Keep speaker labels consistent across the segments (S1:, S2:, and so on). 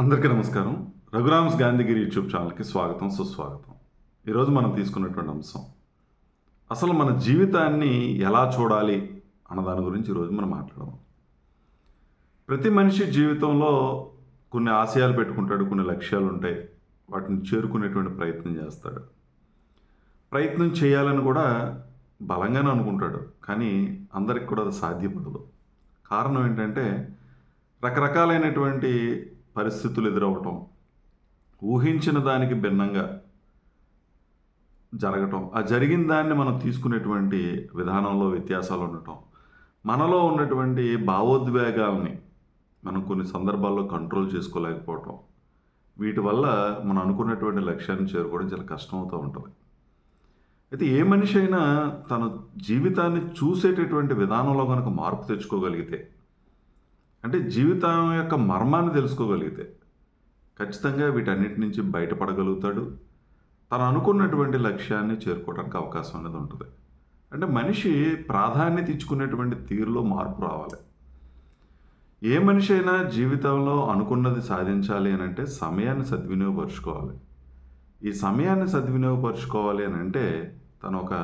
S1: అందరికీ నమస్కారం. రఘురామ్స్ గాంధీగిరి యూట్యూబ్ ఛానల్కి స్వాగతం సుస్వాగతం. ఈరోజు మనం తీసుకున్నటువంటి అంశం అసలు మన జీవితాన్ని ఎలా చూడాలి అన్న దాని గురించి ఈరోజు మనం మాట్లాడదాం. ప్రతి మనిషి జీవితంలో కొన్ని ఆశయాలు పెట్టుకుంటాడు కొన్ని లక్ష్యాలు ఉంటాయి. వాటిని చేరుకునేటువంటి ప్రయత్నం చేస్తాడు. ప్రయత్నం చేయాలని కూడా బలంగానే అనుకుంటాడు కానీ అందరికి కూడా అది సాధ్యపడదు. కారణం ఏంటంటే రకరకాలైనటువంటి పరిస్థితులు ఎదురవ్వటం ఊహించిన దానికి భిన్నంగా జరగటం ఆ జరిగిన దాన్ని మనం తీసుకునేటువంటి విధానంలో వ్యత్యాసాలు ఉండటం మనలో ఉన్నటువంటి భావోద్వేగాల్ని మనం కొన్ని సందర్భాల్లో కంట్రోల్ చేసుకోలేకపోవటం వీటి వల్ల మనం అనుకున్నటువంటి లక్ష్యాన్ని చేరుకోవడం చాలా కష్టమవుతూ ఉంటుంది. అయితే ఏ మనిషి అయినా తన జీవితాన్ని చూసేటటువంటి విధానంలో కనుక మార్పు తెచ్చుకోగలిగితే అంటే జీవితం యొక్క మర్మాన్ని తెలుసుకోగలిగితే ఖచ్చితంగా వీటన్నిటి నుంచి బయటపడగలుగుతాడు. తను అనుకున్నటువంటి లక్ష్యాన్ని చేరుకోవడానికి అవకాశం అనేది ఉంటుంది. అంటే మనిషి ప్రాధాన్యత ఇచ్చుకునేటువంటి తీరులో మార్పు రావాలి. ఏ మనిషి అయినా జీవితంలో అనుకున్నది సాధించాలి అని అంటే సమయాన్ని సద్వినియోగపరుచుకోవాలి. ఈ సమయాన్ని సద్వినియోగపరుచుకోవాలి అని అంటే తను ఒక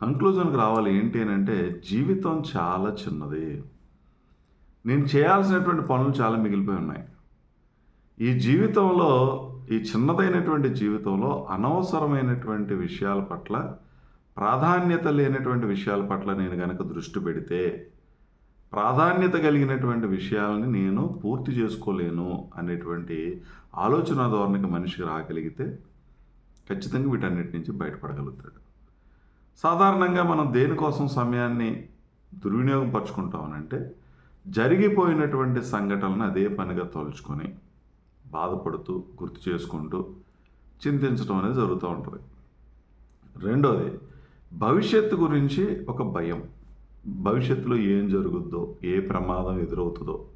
S1: కంక్లూజన్కి రావాలి ఏంటి అని అంటే జీవితం చాలా చిన్నది. నేను చేయాల్సినటువంటి పనులు చాలా మిగిలిపోయి ఉన్నాయి. ఈ జీవితంలో ఈ చిన్నదైనటువంటి జీవితంలో అనవసరమైనటువంటి విషయాల పట్ల ప్రాధాన్యత లేనటువంటి విషయాల పట్ల నేను కనుక దృష్టి పెడితే ప్రాధాన్యత కలిగినటువంటి విషయాలని నేను పూర్తి చేసుకోలేను అనేటువంటి ఆలోచన ధోరణికి మనిషికి రాగలిగితే ఖచ్చితంగా వీటన్నిటి నుంచి బయటపడగలుగుతాడు. సాధారణంగా మనం దేనికోసం సమయాన్ని దుర్వినియోగం పరుచుకుంటామనంటే జరిగిపోయినటువంటి సంఘటనలను అదే పనిగా తలుచుకొని బాధపడుతూ గుర్తు చేసుకుంటూ చింతించడం అనేది జరుగుతూ ఉంటుంది. రెండోది భవిష్యత్తు గురించి ఒక భయం. భవిష్యత్తులో ఏం జరుగుద్దో ఏ ప్రమాదం ఎదురవుతుందో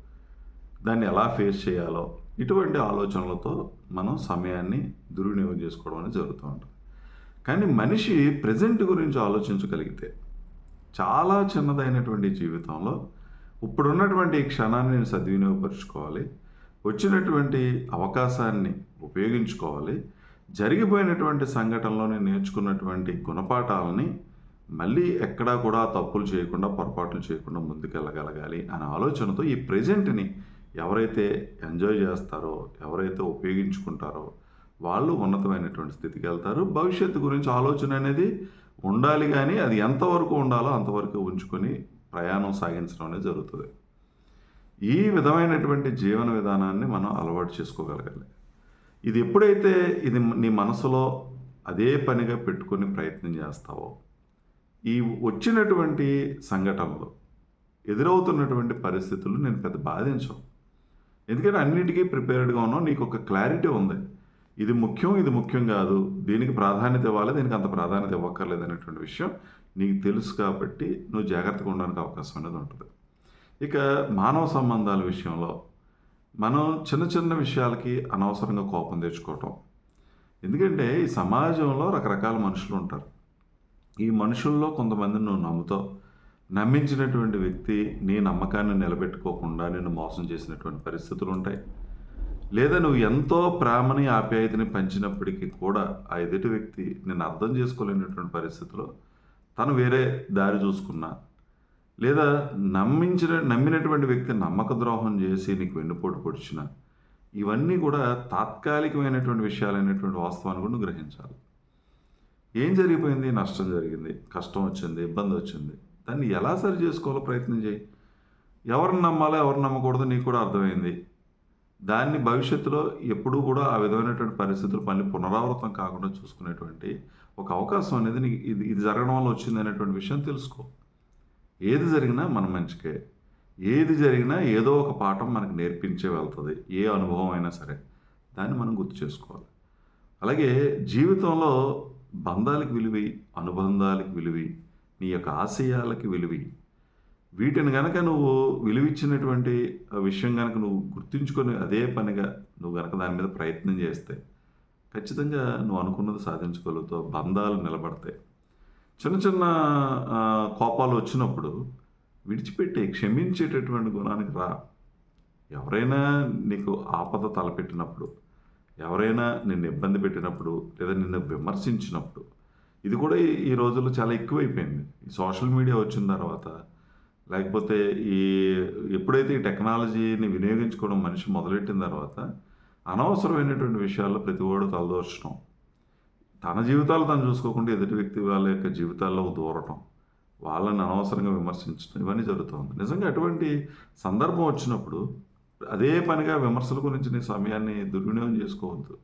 S1: దాన్ని ఎలా ఫేస్ చేయాలో ఇటువంటి ఆలోచనలతో మనం సమయాన్ని దుర్వినియోగం చేసుకోవడం అనేది జరుగుతూ ఉంటుంది. కానీ మనిషి ప్రజెంట్ గురించి ఆలోచించగలిగితే చాలా చిన్నదైనటువంటి జీవితంలో ఇప్పుడున్నటువంటి ఈ క్షణాన్ని నేను సద్వినియోగపరుచుకోవాలి. వచ్చినటువంటి అవకాశాన్ని ఉపయోగించుకోవాలి. జరిగిపోయినటువంటి సంఘటనలో నేను నేర్చుకున్నటువంటి గుణపాఠాలని మళ్ళీ ఎక్కడా కూడా తప్పులు చేయకుండా పొరపాట్లు చేయకుండా ముందుకెళ్ళగలగాలి అనే ఆలోచనతో ఈ ప్రజెంట్ని ఎవరైతే ఎంజాయ్ చేస్తారో ఎవరైతే ఉపయోగించుకుంటారో వాళ్ళు ఉన్నతమైనటువంటి స్థితికి వెళ్తారు. భవిష్యత్తు గురించి ఆలోచన అనేది ఉండాలి కానీ అది ఎంతవరకు ఉండాలో అంతవరకు ఉంచుకొని ప్రయాణం సాగించడం అనేది జరుగుతుంది. ఈ విధమైనటువంటి జీవన విధానాన్ని మనం అలవాటు చేసుకోగలగాలి. ఇది ఎప్పుడైతే ఇది నీ మనసులో అదే పనిగా పెట్టుకొని ప్రయత్నం చేస్తావో ఈ వచ్చినటువంటి సంఘటనలు ఎదురవుతున్నటువంటి పరిస్థితులు నేను పెద్ద బాధించవు ఎందుకంటే అన్నిటికీ ప్రిపేర్డ్గా ఉన్నావు నీకు ఒక క్లారిటీ ఉంది. ఇది ముఖ్యం ఇది ముఖ్యం కాదు. దీనికి ప్రాధాన్యత ఇవ్వాలి దీనికి అంత ప్రాధాన్యత ఇవ్వక్కర్లేదు అనేటువంటి విషయం నీకు తెలుసు కాబట్టి నువ్వు జాగ్రత్తగా ఉండడానికి అవకాశం అనేది ఉంటుంది. ఇక మానవ సంబంధాల విషయంలో మనం చిన్న చిన్న విషయాలకి అనవసరంగా కోపం తెచ్చుకోవటం. ఎందుకంటే ఈ సమాజంలో రకరకాల మనుషులు ఉంటారు. ఈ మనుషుల్లో కొంతమందిని నువ్వు నమ్ముతావు నమ్మించినటువంటి వ్యక్తి నీ నమ్మకాన్ని నిలబెట్టుకోకుండా నిన్ను మోసం చేసినటువంటి పరిస్థితులు ఉంటాయి. లేదా నువ్వు ఎంతో ప్రేమని ఆప్యాయతని పంచినప్పటికీ కూడా ఆ ఎదుటి వ్యక్తి నేను అర్థం చేసుకోలేనటువంటి పరిస్థితిలో తను వేరే దారి చూసుకున్నా లేదా నమ్మించిన నమ్మినటువంటి వ్యక్తి నమ్మక ద్రోహం చేసి నీకు వెన్నుపోటు పొడిచిన ఇవన్నీ కూడా తాత్కాలికమైనటువంటి విషయాలైనటువంటి వాస్తవాన్ని కూడా నువ్వు గ్రహించాలి. ఏం జరిగిపోయింది? నష్టం జరిగింది. కష్టం వచ్చింది. ఇబ్బంది వచ్చింది. దాన్ని ఎలా సరి చేసుకోవాలో ప్రయత్నం చేయి. ఎవరిని నమ్మాలో ఎవరిని నమ్మకూడదు నీకు కూడా అర్థమైంది. దాన్ని భవిష్యత్తులో ఎప్పుడూ కూడా ఆ విధమైనటువంటి పరిస్థితులు పని పునరావృతం కాకుండా చూసుకునేటువంటి ఒక అవకాశం అనేది నీకు ఇది ఇది జరగడం వల్ల వచ్చింది అనేటువంటి విషయం తెలుసుకో. ఏది జరిగినా మన మంచికే. ఏది జరిగినా ఏదో ఒక పాఠం మనకు నేర్పించే వెళ్తుంది. ఏ అనుభవం అయినా సరే. దాన్ని మనం గుర్తు చేసుకోవాలి. అలాగే జీవితంలో బంధాలకు విలువి అనుబంధాలకు విలువి నీ యొక్క ఆశయాలకి విలువి వీటిని కనుక నువ్వు విలువిచ్చినటువంటి విషయం కనుక నువ్వు గుర్తుంచుకొని అదే పనిగా నువ్వు కనుక దాని మీద ప్రయత్నం చేస్తే ఖచ్చితంగా నువ్వు అనుకున్నది సాధించగలుగుతావు బంధాలు నిలబడతాయి. చిన్న చిన్న కోపాలు వచ్చినప్పుడు విడిచిపెట్టి క్షమించేటటువంటి గుణానికి రా. ఎవరైనా నీకు ఆపద తలపెట్టినప్పుడు ఎవరైనా నిన్ను ఇబ్బంది పెట్టినప్పుడు లేదా నిన్ను విమర్శించినప్పుడు ఇది కూడా ఈ ఈ రోజుల్లో చాలా ఎక్కువైపోయింది. ఈ సోషల్ మీడియా వచ్చిన తర్వాత లేకపోతే ఈ ఎప్పుడైతే ఈ టెక్నాలజీని వినియోగించుకోవడం మనిషి మొదలెట్టిన తర్వాత అనవసరమైనటువంటి విషయాల్లో ప్రతివాడు తలదోర్చడం తన జీవితాలు తను చూసుకోకుండా ఎదుటి వ్యక్తి వాళ్ళ యొక్క జీవితాల్లో దూరటం వాళ్ళని అనవసరంగా విమర్శించడం ఇవన్నీ జరుగుతుంది నిజంగా అటువంటి సందర్భం వచ్చినప్పుడు అదే పనిగా విమర్శల గురించి నీ సమయాన్ని దుర్వినియోగం చేసుకోవద్దు.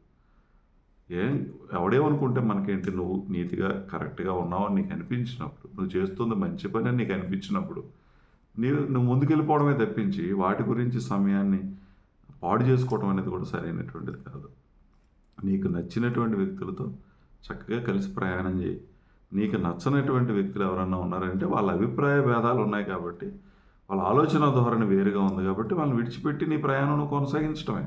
S1: ఏం ఎవడేమనుకుంటే మనకేంటి నువ్వు నీతిగా కరెక్ట్గా ఉన్నావు అని నీకు అనిపించినప్పుడు నువ్వు చేస్తుంది మంచి పని అని నీకు అనిపించినప్పుడు నీవు నువ్వు ముందుకెళ్ళిపోవడమే తప్పించి వాటి గురించి సమయాన్ని పాడు చేసుకోవడం అనేది కూడా సరైనటువంటిది కాదు. నీకు నచ్చినటువంటి వ్యక్తులతో చక్కగా కలిసి ప్రయాణం చేయి. నీకు నచ్చనటువంటి వ్యక్తులు ఎవరన్నా ఉన్నారంటే వాళ్ళ అభిప్రాయ భేదాలు ఉన్నాయి కాబట్టి వాళ్ళ ఆలోచన ధోరణి వేరుగా ఉంది కాబట్టి వాళ్ళని విడిచిపెట్టి నీ ప్రయాణం కొనసాగించడమే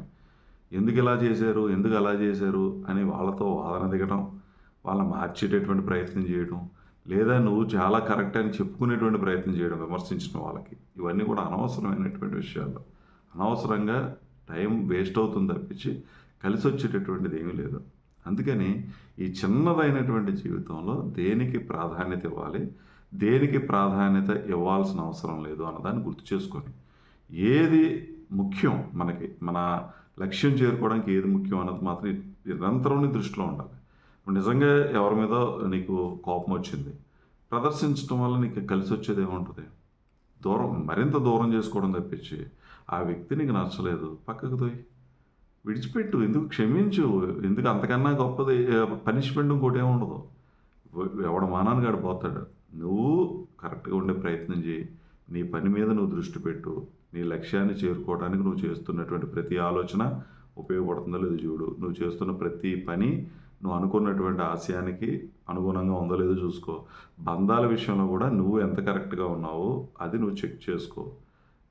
S1: ఎందుకు ఇలా చేశారు? ఎందుకు అలా చేశారు? అని వాళ్ళతో వాదన దిగడం వాళ్ళని మార్చేటటువంటి ప్రయత్నం చేయడం లేదా నువ్వు చాలా కరెక్ట్ అని చెప్పుకునేటువంటి ప్రయత్నం చేయడం విమర్శించిన వాళ్ళకి. ఇవన్నీ కూడా అనవసరమైనటువంటి విషయాలు. అనవసరంగా టైం వేస్ట్ అవుతుంది తప్పించి కలిసి వచ్చేటటువంటిది ఏమీ లేదు. అందుకని ఈ చిన్నదైనటువంటి జీవితంలో దేనికి ప్రాధాన్యత ఇవ్వాలి దేనికి ప్రాధాన్యత ఇవ్వాల్సిన అవసరం లేదు అన్నదాన్ని గుర్తు చేసుకొని ఏది ముఖ్యం మనకి మన లక్ష్యం చేరుకోవడానికి ఏది ముఖ్యం అన్నది మాత్రం నిరంతరం దృష్టిలో ఉండాలి. నిజంగా ఎవరి మీద నీకు కోపం వచ్చింది? ప్రదర్శించడం వల్ల నీకు కలిసి వచ్చేది ఏముంటుంది? దూరం మరింత దూరం చేసుకోవడం తప్పించి ఆ వ్యక్తి నీకు నచ్చలేదు పక్కకు తోయి. విడిచిపెట్టు ఎందుకు క్షమించు ఎందుకు అంతకన్నా గొప్పది పనిష్మెంట్ ఇంకోటి ఏమి ఉండదు. ఎవడ మానాన్ని గడిపోతాడు నువ్వు కరెక్ట్గా ఉండే ప్రయత్నం చేయి. నీ పని మీద నువ్వు దృష్టి పెట్టు. నీ లక్ష్యాన్ని చేరుకోవడానికి నువ్వు చేస్తున్నటువంటి ప్రతి ఆలోచన ఉపయోగపడుతుందో లేదో చూడు. నువ్వు చేస్తున్న ప్రతి పని నువ్వు అనుకున్నటువంటి ఆశయానికి అనుగుణంగా ఉందో లేదో చూసుకో. బంధాల విషయంలో కూడా నువ్వు ఎంత కరెక్ట్గా ఉన్నావో అది నువ్వు చెక్ చేసుకో.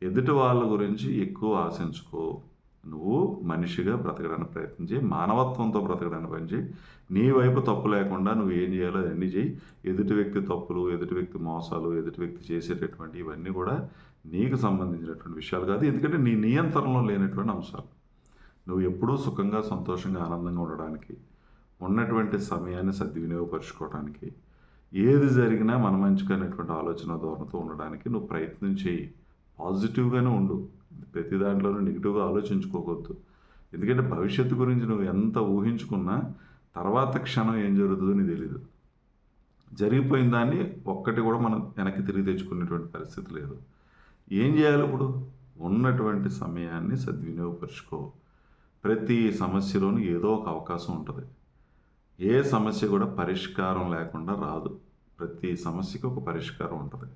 S1: ఎదుటి వాళ్ళ గురించి ఎక్కువ ఆశించుకో. నువ్వు మనిషిగా బ్రతకడానికి ప్రయత్నించి మానవత్వంతో బ్రతకడానికి పనిచేయి నీ వైపు తప్పు లేకుండా నువ్వు ఏం చేయాలో అన్నీ చేయి. ఎదుటి వ్యక్తి తప్పులు ఎదుటి వ్యక్తి మోసాలు ఎదుటి వ్యక్తి చేసేటటువంటి ఇవన్నీ కూడా నీకు సంబంధించినటువంటి విషయాలు కాదు. ఎందుకంటే నీ నియంత్రణలో లేనటువంటి అంశాలు. నువ్వు ఎప్పుడూ సుఖంగా సంతోషంగా ఆనందంగా ఉండడానికి ఉన్నటువంటి సమయాన్ని సద్వినియోగపరచుకోవడానికి ఏది జరిగినా మన మంచిగా అనేటువంటి ఆలోచన ధోరణితో ఉండడానికి నువ్వు ప్రయత్నం చేయి. పాజిటివ్గానే ఉండు. ప్రతి దాంట్లోనూ నెగిటివ్గా ఆలోచించుకోవద్దు. ఎందుకంటే భవిష్యత్తు గురించి నువ్వు ఎంత ఊహించుకున్నా తర్వాత క్షణం ఏం జరుగుతుందో నీకు తెలియదు జరిగిపోయిన దాన్ని ఒక్కటి కూడా మనం వెనక్కి తిరిగి తెచ్చుకునేటువంటి పరిస్థితి లేదు. ఏం చేయాలి ఇప్పుడు? ఉన్నటువంటి సమయాన్ని సద్వినియోగపరుచుకో. ప్రతి సమస్యలోనూ ఏదో ఒక అవకాశం ఉంటుంది. ఏ సమస్య కూడా పరిష్కారం లేకుండా రాదు. ప్రతి సమస్యకి ఒక పరిష్కారం ఉంటుంది.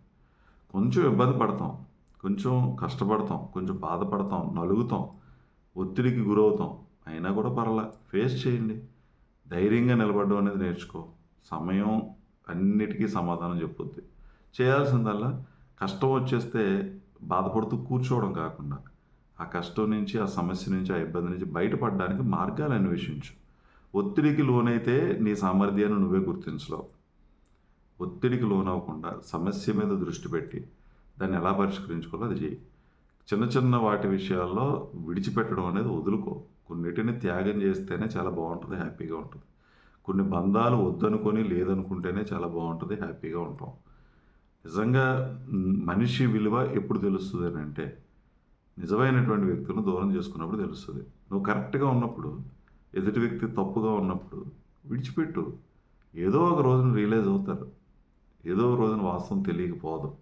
S1: కొంచెం ఇబ్బంది పడతాం కొంచెం కష్టపడతాం కొంచెం బాధపడతాం నలుగుతాం ఒత్తిడికి గురవుతాం. అయినా కూడా పర్లా ఫేస్ చేయండి. ధైర్యంగా నిలబడడం అనేది నేర్చుకో. సమయం అన్నిటికీ సమాధానం చెప్పుద్ది. చేయాల్సిందల్లా కష్టం వచ్చేస్తే బాధపడుతూ కూర్చోవడం కాకుండా ఆ కష్టం నుంచి ఆ సమస్య నుంచి ఆ ఇబ్బంది నుంచి బయటపడడానికి మార్గాలు అన్వేషించు. ఒత్తిడికి లోనైతే నీ సామర్థ్యాన్ని నువ్వే గుర్తించలేవు. ఒత్తిడికి లోనవ్వకుండా సమస్య మీద దృష్టి పెట్టి దాన్ని ఎలా పరిష్కరించుకోవాలో అది చేయి చిన్న చిన్న వాటి విషయాల్లో విడిచిపెట్టడం అనేది వదులుకో. కొన్నిటిని త్యాగం చేస్తేనే చాలా బాగుంటుంది హ్యాపీగా ఉంటుంది. కొన్ని బంధాలు వద్దనుకొని లేదనుకుంటేనే చాలా బాగుంటుంది హ్యాపీగా ఉంటాం. నిజంగా మనిషి విలువ ఎప్పుడు తెలుస్తుంది అని అంటే నిజమైనటువంటి వ్యక్తులను దూరం చేసుకున్నప్పుడు తెలుస్తుంది. నువ్వు కరెక్ట్గా ఉన్నప్పుడు ఎదుటి వ్యక్తి తప్పుగా ఉన్నప్పుడు విడిచిపెట్టు. ఏదో ఒక రోజున రియలైజ్ అవుతారు. ఏదో ఒక రోజున వాస్తవం తెలియకపోదు.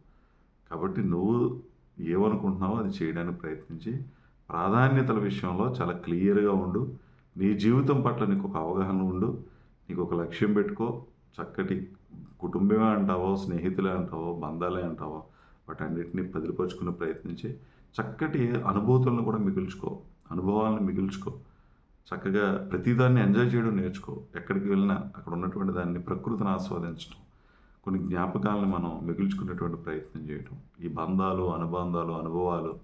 S1: కాబట్టి నువ్వు ఏమనుకుంటున్నావో అది చేయడానికి ప్రయత్నించి ప్రాధాన్యతల విషయంలో చాలా క్లియర్గా ఉండు. నీ జీవితం పట్ల నీకు ఒక అవగాహన ఉండు. నీకు ఒక లక్ష్యం పెట్టుకో. చక్కటి కుటుంబమే అంటావో స్నేహితులే అంటావో బంధాలే అంటావో వాటన్నిటిని పదిలిపరుచుకునే ప్రయత్నించి చక్కటి అనుభూతులను కూడా మిగుల్చుకో. అనుభవాలను మిగుల్చుకో. చక్కగా ప్రతిదాన్ని ఎంజాయ్ చేయడం నేర్చుకో. ఎక్కడికి వెళ్ళినా అక్కడ ఉన్నటువంటి దాన్ని ప్రకృతిని ఆస్వాదించడం. కొన్ని జ్ఞాపకాలను మనం మిగుల్చుకునేటువంటి ప్రయత్నం చేయటం. ఈ బంధాలు అనుబంధాలు అనుభవాలు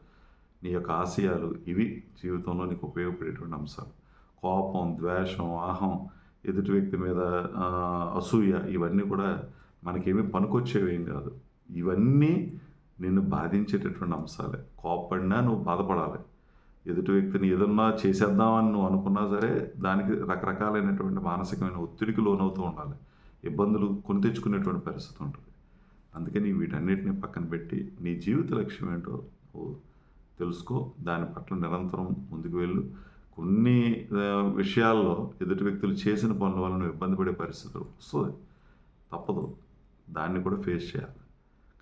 S1: నీ యొక్క ఆశయాలు ఇవి జీవితంలో నీకు ఉపయోగపడేటువంటి అంశాలు. కోపం ద్వేషం ఆహం ఎదుటి వ్యక్తి మీద అసూయ ఇవన్నీ కూడా మనకేమీ పనికొచ్చేవేం కాదు. ఇవన్నీ నిన్ను బాధించేటటువంటి అంశాలే. కోపడినా నువ్వు బాధపడాలి. ఎదుటి వ్యక్తిని ఏదన్నా చేసేద్దామని నువ్వు అనుకున్నా సరే దానికి రకరకాలైనటువంటి మానసికమైన ఒత్తిడికి లోనవుతూ ఉండాలి. ఇబ్బందులు కొని తెచ్చుకునేటువంటి పరిస్థితి ఉంటుంది. అందుకని వీటన్నిటిని పక్కన పెట్టి నీ జీవిత లక్ష్యం ఏంటో తెలుసుకో. దాని పట్ల నిరంతరం ముందుకు వెళ్ళు. కొన్ని విషయాల్లో ఎదుటి వ్యక్తులు చేసిన పనుల వల్ల నువ్వు ఇబ్బంది పడే పరిస్థితులు వస్తుంది తప్పదు. దాన్ని కూడా ఫేస్ చేయాలి.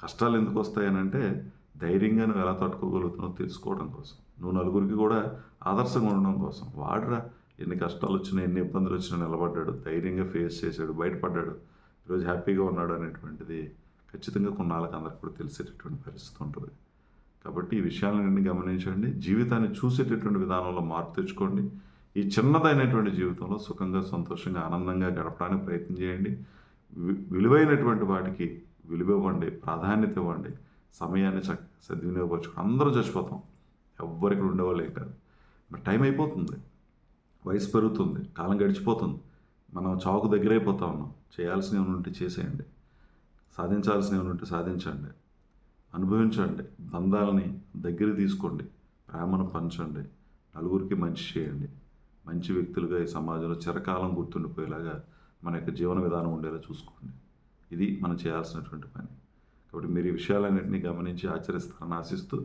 S1: కష్టాలు ఎందుకు వస్తాయనంటే ధైర్యంగా నువ్వు ఎలా తట్టుకోగలుగుతున్నావు తెలుసుకోవడం కోసం. నువ్వు నలుగురికి కూడా ఆదర్శంగా ఉండడం కోసం. వాడురా ఎన్ని కష్టాలు వచ్చినా ఎన్ని ఇబ్బందులు వచ్చినా నిలబడ్డాడు. ధైర్యంగా ఫేస్ చేశాడు బయటపడ్డాడు. ఈరోజు హ్యాపీగా ఉన్నాడు అనేటువంటిది ఖచ్చితంగా కొన్నాళ్ళకి అందరికి కూడా తెలిసేటటువంటి పరిస్థితి ఉంటుంది. కాబట్టి ఈ విషయాలన్నీ గమనించండి. జీవితాన్ని చూసేటటువంటి విధానంలో మార్పు తెచ్చుకోండి. ఈ చిన్నదైనటువంటి జీవితంలో సుఖంగా సంతోషంగా ఆనందంగా గడపడానికి ప్రయత్నం చేయండి. వి- విలువైనటువంటి వాటికి విలువ ఇవ్వండి ప్రాధాన్యత ఇవ్వండి. సమయాన్ని చక్క సద్వినియోగపరచుకోండి. అందరూ చచ్చిపోతాం. ఎవ్వరికి ఉండేవాళ్ళే కాదు మరి టైం అయిపోతుంది. వయసు పెరుగుతుంది. కాలం గడిచిపోతుంది. మనం చావుకు అయిపోతా ఉన్నాం. చేయాల్సినవి ఉంటే చేసేయండి. సాధించాల్సినవి ఉంటే సాధించండి. అనుభవించండి. బంధాలని దగ్గర తీసుకోండి. ప్రేమను పంచండి. నలుగురికి మంచి చేయండి. మంచి వ్యక్తులుగా ఈ సమాజంలో చిరకాలం గుర్తుండిపోయేలాగా మన యొక్క జీవన విధానం ఉండేలా చూసుకోండి. ఇది మనం చేయాల్సినటువంటి పని. కాబట్టి మీరు ఈ విషయాలన్నింటినీ గమనించి ఆచరిస్తారని ఆశిస్తూ